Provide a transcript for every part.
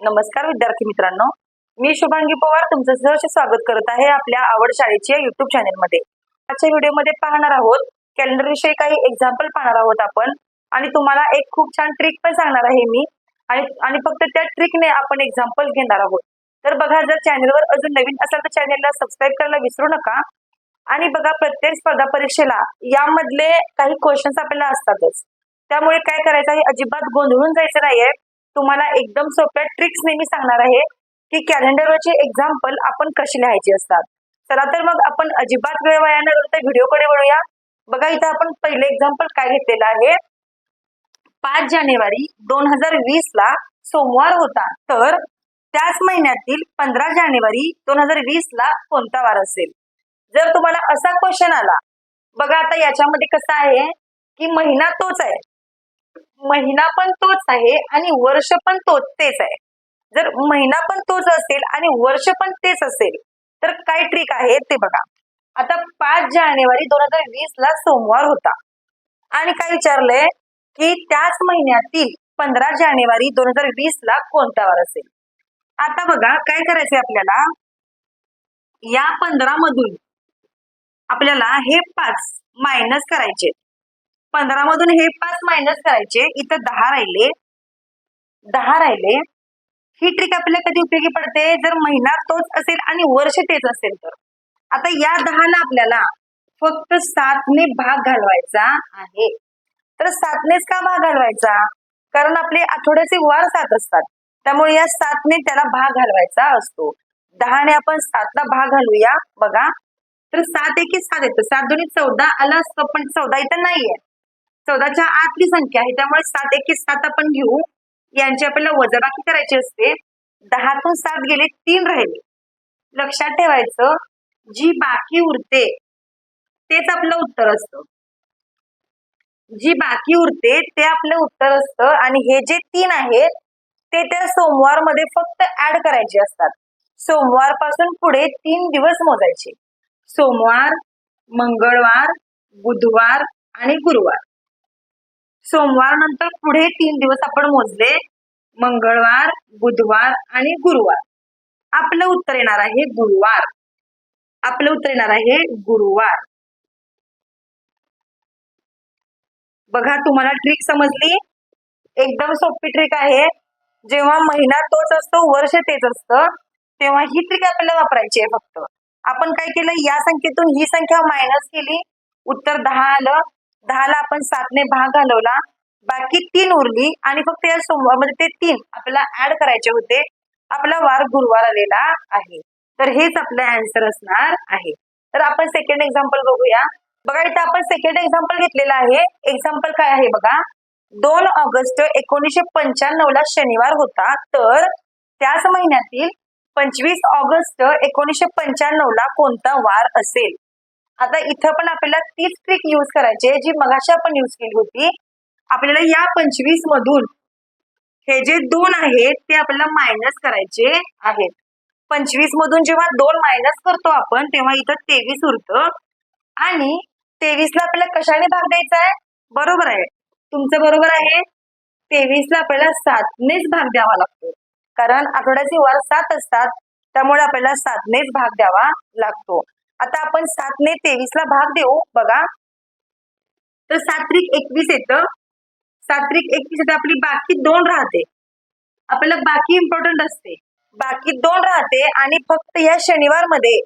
नमस्कार विद्यार्थी मित्रांनो. मी शुभांगी पवार तुमचं सहर्ष स्वागत करत आहे आपल्या आवड शाळेच्या युट्यूब चॅनेलमध्ये आजच्या व्हिडिओमध्ये पाहणार आहोत कॅलेंडर विषयी काही एक्झाम्पल पाहणार आहोत आपण. आणि तुम्हाला एक खूप छान ट्रिक पण सांगणार आहे मी. आणि आणि फक्त त्या ट्रिकने आपण एक्झाम्पल घेणार आहोत. तर बघा जर चॅनेलवर अजून नवीन असाल तर चॅनेलला सबस्क्राईब करायला विसरू नका. आणि बघा प्रत्येक स्पर्धा परीक्षेला यामधले काही क्वेश्चन्स आपल्याला असतातच. त्यामुळे काय करायचं आहे? अजिबात गोंधळून जायचं नाहीये. तुम्हाला एकदम सोप्या ट्रिक्स नेहमी सांगणार आहे की कॅलेंडरवरचे एक्झाम्पल आपण कसे लिहायचे असतात. चला तर मग आपण अजिबात वेळ वाया न घालवता व्हिडिओकडे वळूया. बघा इथं आपण पहिले एक्झाम्पल काय घेतलेलं आहे. पाच जानेवारी दोन हजार वीस ला सोमवार होता. तर त्याच महिन्यातील पंधरा जानेवारी दोन हजार वीस ला कोणता वार असेल? जर तुम्हाला असा क्वेश्चन आला बघा आता याच्यामध्ये कसं आहे की महिना तोच आहे. महिना पण तोच आहे आणि वर्ष पण तोच तेच आहे. जर महिना पण तोच असेल आणि वर्ष पण तेच असेल तर काय ट्रिक आहे ते बघा. आता पाच जानेवारी दोन हजार वीस ला सोमवार होता. आणि काय विचारलंय? की त्याच महिन्यातील पंधरा जानेवारी दोन हजार वीस ला कोणता वार असेल? आता बघा काय करायचंय आपल्याला? या पंधरा मधून आपल्याला हे पाच मायनस करायचे पंधरा मधून हे पाच मायनस करायचे. इथं दहा राहिले. दहा राहिले. ही ट्रिक आपल्याला कधी उपयोगी पडते? जर महिना तोच असेल आणि वर्ष तेच असेल तर. आता या दहाला आपल्याला फक्त सातने भाग घालवायचा आहे. तर सातनेच का भाग घालवायचा? कारण आपले आठवड्याचे वार सात असतात. त्यामुळे या सातने त्याला भाग घालवायचा असतो. दहाने आपण सातला भाग घालूया. बघा. तर सात एकी सात येतं. सात दोन्ही चौदा आला असतो पण चौदा इथं नाहीये. चौदाच्या आतली संख्या आहे. त्यामुळे सात एक सात आपण घेऊ. यांची आपल्याला वजाबाकी करायची असते. दहातून सात गेले तीन राहिले. लक्षात ठेवायचं जी बाकी उरते तेच आपलं उत्तर असतं. जी बाकी उरते ते आपलं उत्तर असतं. आणि हे जे तीन आहेत ते त्या सोमवारमध्ये फक्त ऍड करायचे असतात. सोमवारपासून पुढे तीन दिवस मोजायचे. सोमवार मंगळवार बुधवार आणि गुरुवार. सोमवार नंतर पुढे तीन दिवस आपण मोजले. मंगळवार बुधवार आणि गुरुवार. आपलं उत्तर येणार आहे गुरुवार. आपलं उत्तर येणार आहे गुरुवार. बघा तुम्हाला ट्रिक समजली? एकदम सोपी ट्रिक आहे. जेव्हा महिना तोच असतो वर्ष तेच असतं तेव्हा ही ट्रिक आपल्याला वापरायची आहे फक्त. आपण काय केलं? या संख्येतून ही संख्या मायनस केली. उत्तर दहा आलं. दहाला आपण सातने भाग घालवला. बाकी तीन उरली आणि फक्त या सोमवारमध्ये ते तीन आपल्याला ऍड करायचे होते. आपला वार गुरुवार आलेला आहे. तर हेच आपलं आन्सर असणार आहे. तर आपण सेकंड एक्झाम्पल बघूया. बघा इथं आपण सेकंड एक्झाम्पल घेतलेलं आहे. एक्झाम्पल काय आहे बघा? दोन ऑगस्ट एकोणीसशे पंच्याण्णव ला शनिवार होता. तर त्याच महिन्यातील पंचवीस ऑगस्ट एकोणीसशे पंच्याण्णव ला कोणता वार असेल? आता इथं पण आपल्याला तीच ट्रिक यूज करायची आहे जी मगाशी आपण यूज केली होती. आपल्याला या पंचवीस मधून हे जे दोन आहेत ते आपल्याला मायनस करायचे आहेत. पंचवीस मधून जेव्हा दोन मायनस करतो आपण तेव्हा इथं तेवीस उरतं. आणि तेवीसला आपल्याला कशाने भाग द्यायचा आहे? बरोबर आहे. तुमचं बरोबर आहे. तेवीसला आपल्याला सातनेच भाग द्यावा लागतो. कारण आठवड्याचे वार सात असतात त्यामुळे आपल्याला सातनेच भाग द्यावा लागतो. आता आपण सातने तेवीसला भाग देऊ बघा. तर सात्रिक एकवीस येतं. सात्रिक एकवीस येतं आपली बाकी दोन राहते. आपल्याला बाकी इम्पॉर्टंट असते. बाकी दोन राहते आणि फक्त या शनिवारमध्ये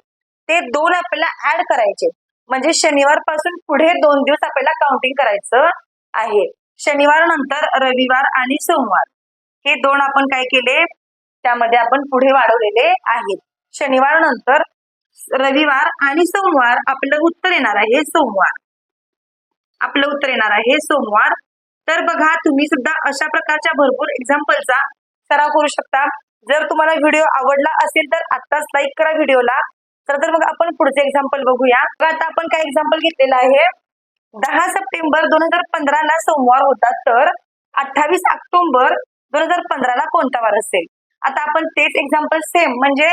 ते दोन आपल्याला ऍड करायचे. म्हणजे शनिवारपासून पुढे दोन दिवस आपल्याला काउंटिंग करायचं आहे. शनिवार नंतर रविवार आणि सोमवार. हे दोन आपण काय केले? त्यामध्ये आपण पुढे वाढवलेले आहेत. शनिवार नंतर रविवार आणि सोमवार आपलं उत्तर येणार आहे सोमवार. आपलं उत्तर येणार आहे सोमवार. तर बघा तुम्ही सुद्धा अशा प्रकारच्या भरपूर एक्झाम्पलचा सराव करू शकता. जर तुम्हाला व्हिडिओ आवडला असेल तर आत्ताच लाईक करा व्हिडिओला तर तर मग आपण पुढचे एक्झाम्पल बघूया. आता आपण काय एक्झाम्पल घेतलेलं आहे? दहा सप्टेंबर दोन हजार पंधरा ला सोमवार होता. तर अठ्ठावीस ऑक्टोबर दोन हजार पंधरा ला कोणता वार असेल? आता आपण तेच एक्झाम्पल सेम म्हणजे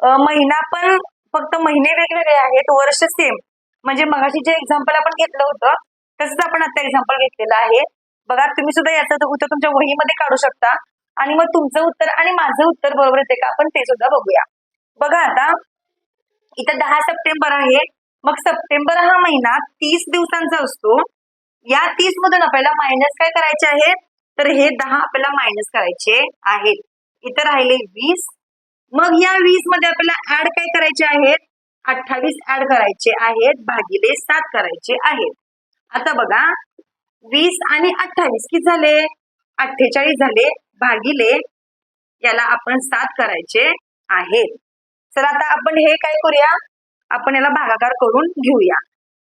महिना पण फक्त महिने वेगवेगळे आहेत वर्ष सेम म्हणजे मगाशी जे एक्झाम्पल आपण घेतलं होतं तसंच आपण आता एक्झाम्पल घेतलेलं आहे. बघा तुम्ही सुद्धा याचं उत्तर तुमच्या वहीमध्ये काढू शकता. आणि मग तुमचं उत्तर आणि माझं उत्तर बरोबर येते का? आपण ते सुद्धा बघूया. बघा आता इथं दहा सप्टेंबर आहे. मग सप्टेंबर हा महिना तीस दिवसांचा असतो. या तीस मधून आपल्याला मायनस काय करायचे आहे? तर हे दहा आपल्याला मायनस करायचे आहेत. इथं राहिले वीस मग या वीसमध्ये आपल्याला ऍड काय करायचे आहेत? अठ्ठावीस ऍड करायचे आहेत भागिले सात करायचे आहेत. आता बघा वीस आणि अठ्ठावीस किती झाले? अठ्ठेचाळीस झाले भागिले याला आपण सात करायचे आहेत. तर आता आपण हे काय करूया? आपण याला भागाकार करून घेऊया.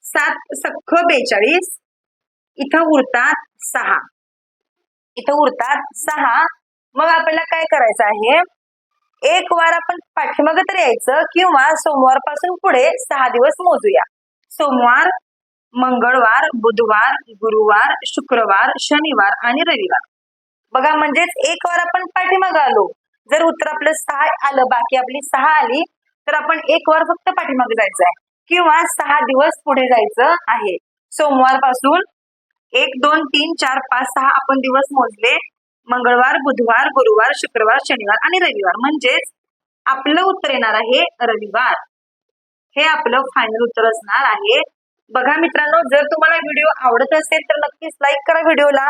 सात सख्ख बेचाळीस इथं उरतात सहा. इथं उरतात सहा. मग आपल्याला काय करायचं आहे? एक वार आपण पाठीमागे तर यायचं किंवा सोमवारपासून पुढे सहा दिवस मोजूया. सोमवार मंगळवार बुधवार गुरुवार शुक्रवार शनिवार आणि रविवार. बघा म्हणजेच एक वार आपण पाठीमागं आलो. जर उत्तर आपलं सहा आलं बाकी आपली सहा आली तर आपण एक वार फक्त पाठीमागे जायचं आहे किंवा सहा दिवस पुढे जायचं आहे. सोमवारपासून एक दोन तीन चार पाच सहा आपण दिवस मोजले मंगळवार बुधवार गुरुवार शुक्रवार शनिवार आणि रविवार. म्हणजेच आपलं उत्तर येणार आहे रविवार. हे आपलं फायनल उत्तर असणार आहे. बघा मित्रांनो जर तुम्हाला व्हिडिओ आवडत असेल तर नक्कीच लाईक करा व्हिडिओला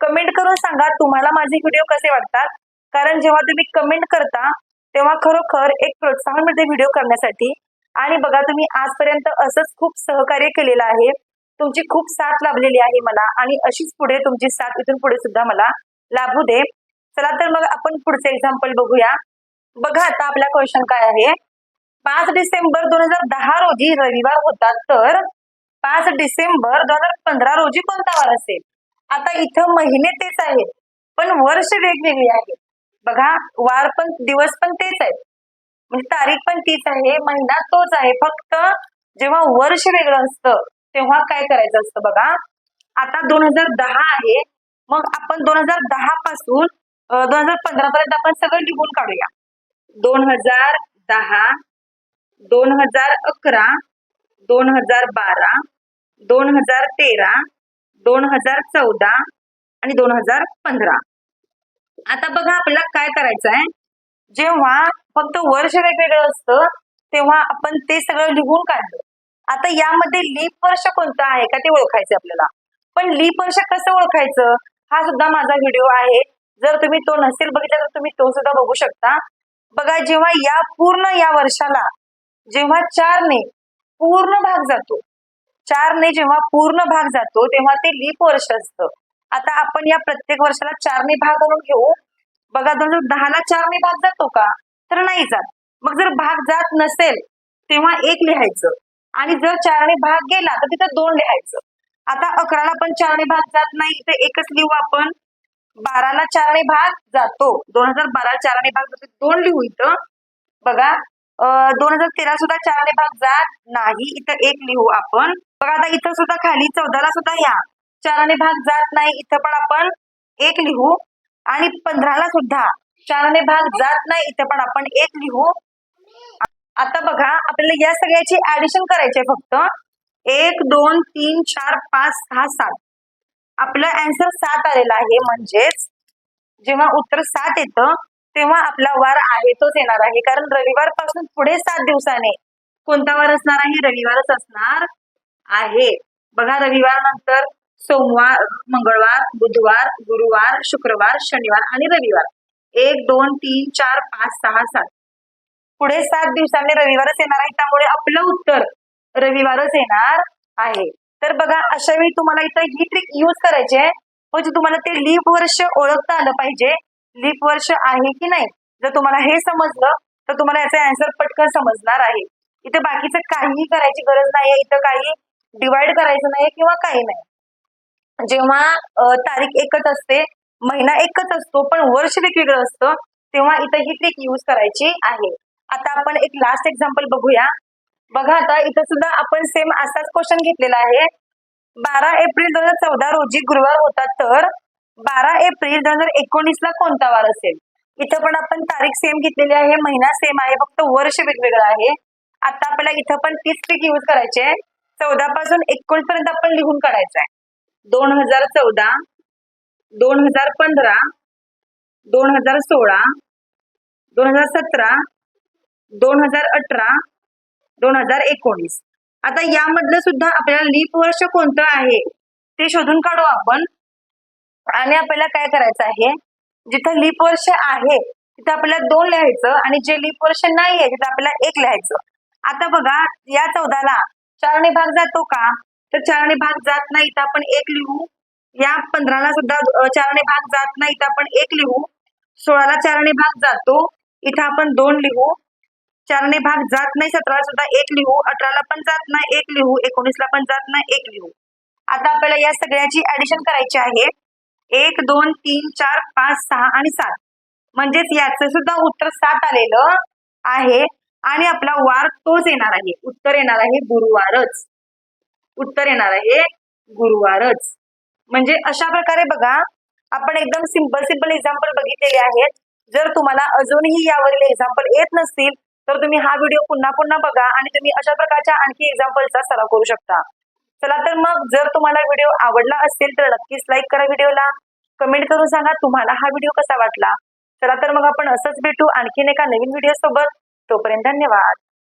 कमेंट करून सांगा तुम्हाला माझे व्हिडिओ कसे वाटतात. कारण जेव्हा तुम्ही कमेंट करता तेव्हा खरोखर एक प्रोत्साहन मिळते व्हिडिओ करण्यासाठी. आणि बघा तुम्ही आजपर्यंत असंच खूप सहकार्य केलेलं आहे. तुमची खूप साथ लाभलेली आहे मला. आणि अशीच पुढे तुमची साथ इथून पुढे सुद्धा मला लाभू दे. चला तर मग आपण पुढचे एक्झाम्पल बघूया. बघा आता आपला क्वेश्चन काय आहे? पाच डिसेंबर दोन हजार दहा रोजी रविवार होता तर पाच डिसेंबर दोन हजार पंधरा रोजी कोणता वार असेल? आता इथं महिने तेच आहेत पण वर्ष वेगवेगळी आहेत. बघा वार पण दिवस पण तेच आहेत. म्हणजे तारीख पण तीच आहे महिना तोच आहे. फक्त जेव्हा वर्ष वेगळं असतं तेव्हा काय करायचं असतं बघा? आता दोन हजार दहा आहे मग आपण दोन हजार दहा पासून दोन हजार पंधरा पर्यंत आपण सगळं लिहून काढूया. दोन हजार दहा दोन हजार अकरा दोन हजार बारा दोन हजार तेरा दोन हजार चौदा आणि दोन हजार पंधरा. आता बघा आपल्याला काय करायचं आहे. जेव्हा फक्त वर्ष वेगवेगळं असतं तेव्हा आपण ते सगळं लिहून काढलं आता यामध्ये लीप वर्ष कोणतं आहे का ते ओळखायचं आपल्याला. पण लीप वर्ष कसं ओळखायचं? हा सुद्धा माझा व्हिडिओ आहे. जर तुम्ही तो नसेल बघितला तर तुम्ही तो सुद्धा बघू शकता. बघा जेव्हा या पूर्ण या वर्षाला जेव्हा चारने पूर्ण भाग जातो चारने जेव्हा पूर्ण भाग जातो तेव्हा ते लीप वर्ष असतं. आता आपण या प्रत्येक वर्षाला चारने भाग करून घेऊ. बघा दोन हजार दहाला चारने भाग जातो का तर नाही जात. मग जर भाग जात नसेल तेव्हा एक लिहायचं. आणि जर चारने भाग गेला तर तिथं दोन लिहायचं. आता अकराला पण चारने भाग जात नाही तर एकच लिहू आपण. बाराला चारने भाग जातो. दोन हजार बारा चारने भाग जातो. दोन लिहू इथं. बघा दोन हजार तेरा सुद्धा चारने भाग जात नाही. इथं एक लिहू आपण. बघा आता इथं सुद्धा खाली चौदाला सुद्धा या. चाराने भाग जात नाही. इथं पण आपण एक लिहू. आणि पंधराला सुद्धा. चाराने भाग जात नाही. इथं पण आपण एक लिहू. आता बघा आपल्याला या सगळ्याची ऍडिशन करायची आहे फक्त. एक दोन तीन चार पाच सहा सात. आपलं अँसर सात आलेलं आहे. म्हणजेच जेव्हा उत्तर सात येतं तेव्हा आपला वार आहे तोच येणार आहे. कारण रविवारपासून पुढे सात दिवसाने कोणता वार असणार आहे? रविवारच असणार आहे. बघा रविवार नंतर सोमवार मंगळवार बुधवार गुरुवार शुक्रवार शनिवार आणि रविवार. एक दोन तीन चार पाच सहा सात. पुढे सात दिवसांनी रविवारच येणार आहे. त्यामुळे आपलं उत्तर रविवारच येणार आहे. तर बघा अशा वेळी तुम्हाला इथं ही ट्रिक युज करायची आहे. म्हणजे तुम्हाला ते लीप वर्ष ओळखता आलं पाहिजे. लीप वर्ष आहे की नाही? जर तुम्हाला हे समजलं तर तुम्हाला याचा आन्सर पटकन समजणार आहे. इथे बाकीचं काहीही करायची गरज नाही इथं काही डिवाइड करायचं नाही किंवा काही नाही. जेव्हा तारीख एकच असते महिना एकच असतो पण वर्ष वेगवेगळं असतं तेव्हा इथं ही ट्रिक युज करायची आहे. आता आपण एक लास्ट एक्झाम्पल बघूया. बघा आता इथं सुद्धा आपण सेम असाच क्वेश्चन घेतलेला आहे. बारा एप्रिल दोन हजार चौदा रोजी गुरुवार होता तर बारा एप्रिल दोन हजार एकोणीस ला कोणता वार असेल? इथं पण आपण तारीख सेम घेतलेली आहे महिना सेम आहे फक्त वर्ष वेगवेगळं आहे. आता आपल्याला इथं पण तीच ट्रिक युज करायची आहे. चौदा पासून एकोणीस पर्यंत आपण लिहून काढायचं आहे. दोन हजार चौदा दोन हजार पंधरा दोन हजार सोळा दोन हजार सतरा दोन हजार अठरा दोन हजार एकोणीस. आता यामधलं सुद्धा आपल्याला लीप वर्ष कोणतं आहे ते शोधून काढू आपण. आणि आपल्याला काय करायचं आहे जिथं लीप वर्ष आहे तिथं आपल्याला दोन लिहायचं आणि जे लीप वर्ष नाही आहे तिथं आपल्याला एक लिहायचं. आता बघा या चौदाला चारने भाग जातो का? तर चारने भाग जात नाही तर आपण एक लिहू. या पंधराला सुद्धा चारणी चारने भाग जात नाही तर आपण एक लिहू. सोळाला चारने भाग जातो. इथं आपण दोन लिहू. चारने भाग जात नाही सतराला सुद्धा एक लिहू अठराला पण जात नाही एक लिहू एकोणीसला पण जात नाही एक लिहू. आता आपल्याला या सगळ्याची ऍडिशन करायची आहे. एक दोन तीन चार पाच सहा आणि सात. म्हणजेच याचं सुद्धा उत्तर सात आलेलं आहे. आणि आपला वार तोच येणार आहे. उत्तर येणार आहे गुरुवारच. उत्तर येणार आहे गुरुवारच. म्हणजे अशा प्रकारे बघा आपण एकदम सिंपल सिंपल एक्झाम्पल बघितलेले आहेत. जर तुम्हाला अजूनही यावरील एक्झाम्पल येत नसतील तर तुम्ही हा व्हिडिओ पुन्हा पुन्हा बघा आणि तुम्ही अशा प्रकारच्या आणखी एक्झाम्पलचा सराव करू शकता. चला तर मग जर तुम्हाला व्हिडिओ आवडला असेल तर नक्कीच लाईक करा व्हिडिओला कमेंट करून सांगा तुम्हाला हा व्हिडिओ कसा वाटला. चला तर मग आपण असंच भेटू आणखीन एका नवीन व्हिडिओ सोबत. तोपर्यंत धन्यवाद.